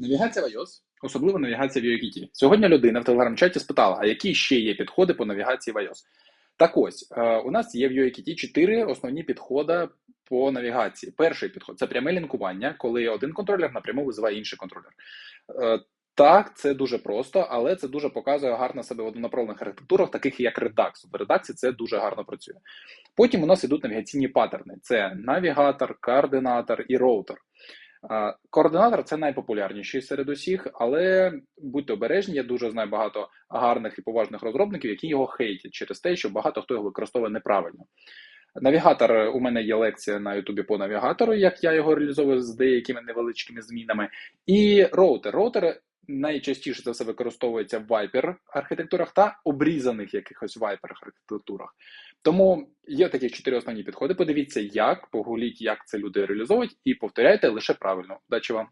Навігація в iOS, особливо навігація в UIKit. Сьогодні людина в телеграм-чаті спитала, а які ще є підходи по навігації в iOS? Так ось, е, у нас є в UIKit 4 основні підходи по навігації. Перший підход це пряме лінкування, коли один контролер напряму визиває інший контролер. Е, Так, це дуже просто, але це дуже показує гарно себе в однонаправлених архітектурах, таких як Redux. В Redux це дуже гарно працює. Потім у нас йдуть навігаційні паттерни: це навігатор, координатор і роутер. Координатор це найпопулярніший серед усіх, але будьте обережні, я дуже знаю багато гарних і поважних розробників, які його хейтять через те, що багато хто його використовує неправильно. Навігатор у мене є лекція на Ютубі по навігатору, як я його реалізовую з деякими невеличкими змінами. І роутер. Роутер найчастіше за все використовується в Viper архітектурах та обрізаних якихось Viper архітектурах. Тому є такі чотири основні підходи. Подивіться, як погуліть, як це люди реалізовують, і повторяйте лише правильно. Удачі вам!